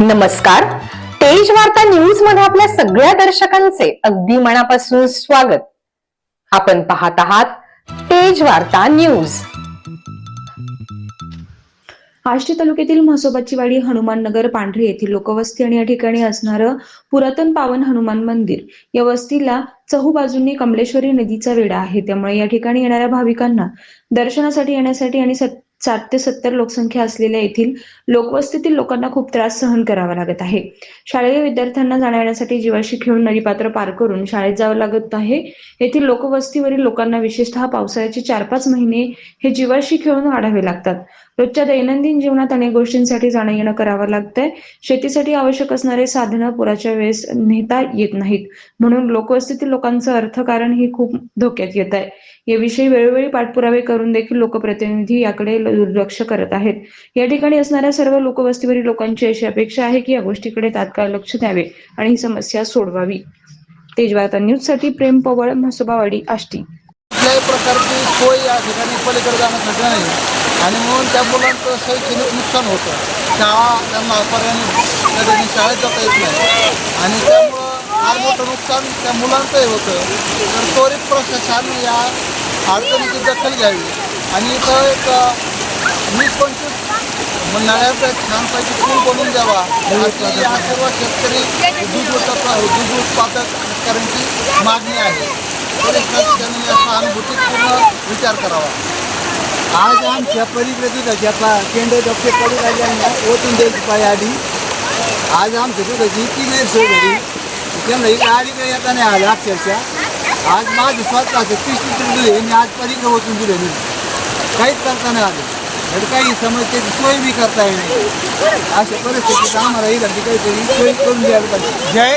नमस्कार. तेज वार्ता न्यूजमध्ये आपल्या सगळ्या दर्शकांचे अगदी मनापासून स्वागत. आपण पाहत आहात तेज वार्ता न्यूज आष्टी तालुक्यातील म्हसोबाची वाडी हनुमान नगर पांढरे येथील लोकवस्ती आणि या ठिकाणी असणारं पुरातन पावन हनुमान मंदिर या वस्तीला चहूबाजूंनी कमलेश्वरी नदीचा वेढा आहे. त्यामुळे या ठिकाणी येणाऱ्या भाविकांना दर्शनासाठी येण्यासाठी आणि साठ ते सत्तर लोकसंख्या असलेल्या येथील लोकवस्तीतील लोकांना खूप त्रास सहन करावा लागत आहे. शालेय विद्यार्थ्यांना जाण्या येण्यासाठी जीवाशी खेळून नदीपात्र पार करून शाळेत जावं लागत आहे. येथील लोकवस्तीवरील लोकांना विशेषतः पावसाळ्याचे चार पाच महिने हे जीवाशी खेळून वाढावे लागतात. रोजच्या दैनंदिन जीवनात अनेक गोष्टींसाठी जाणं येणं करावं लागतंय. शेतीसाठी आवश्यक असणारे साधनं पुराच्या वेळेस नेता येत नाहीत. म्हणून लोकवस्तीतील लोकांचं अर्थकारण ही खूप धोक्यात येत आहे. याविषयी वेळोवेळी पाठपुरावे करून देखील लोकप्रतिनिधी याकडे दुर्लक्ष करत आहेत. या ठिकाणी असणाऱ्या सर्व लोकवस्तीवरील लोकांची अशी अपेक्षा आहे की या गोष्टीकडे तात्काळ लक्ष द्यावे आणि ही समस्या सोडवावी. तेजवार्ता न्यूजसाठी प्रेम पवळ म्हसोबावाडी आष्टी. कुठल्याही प्रकारची सोय या ठिकाणी पलीकडे जाण्यासाठी नाही. आणि म्हणून त्या मुलांचं शैक्षणिक नुकसान होतं. शाळा त्यांना पर्याय त्या शाळेत जाता येत नाही. आणि त्यामुळं फार मोठं नुकसान त्या मुलांचंही होतं. तर त्वरित प्रशासन या अडचणीची दखल घ्यावी. आणि इथं एक वीस पंचवीस नळ्याचा एक छानपैकी पूल बनवून द्यावा. अशी या सर्व शेतकरी दूध उत्पादक दूध उत्पादक शेतकऱ्यांची मागणी आहे. तरी त्यांनी या सहानुभूतीपूर्ण विचार करावा. आज आमच्या पलीकडे ज्याचा केंद्र डॉक्टर पडू राहिल्यांना ओतून द्यायची पाय आधी आज आमच्या दुधाची इतकी गैरसोय झाली त्यांना ही गाडी काही येता नाही आलं अक्षरशः आज माझं स्वतःचं तीस लिटर दूध आहे मी आज पलीकडे ओतून दिलं मी काहीच करता नाही आलं तर काही समस्येची सोय बी करता येईल नाही। अशा परिस्थितीत आम्हाला ही काहीतरी सोय करून द्यायला पाहिजे जय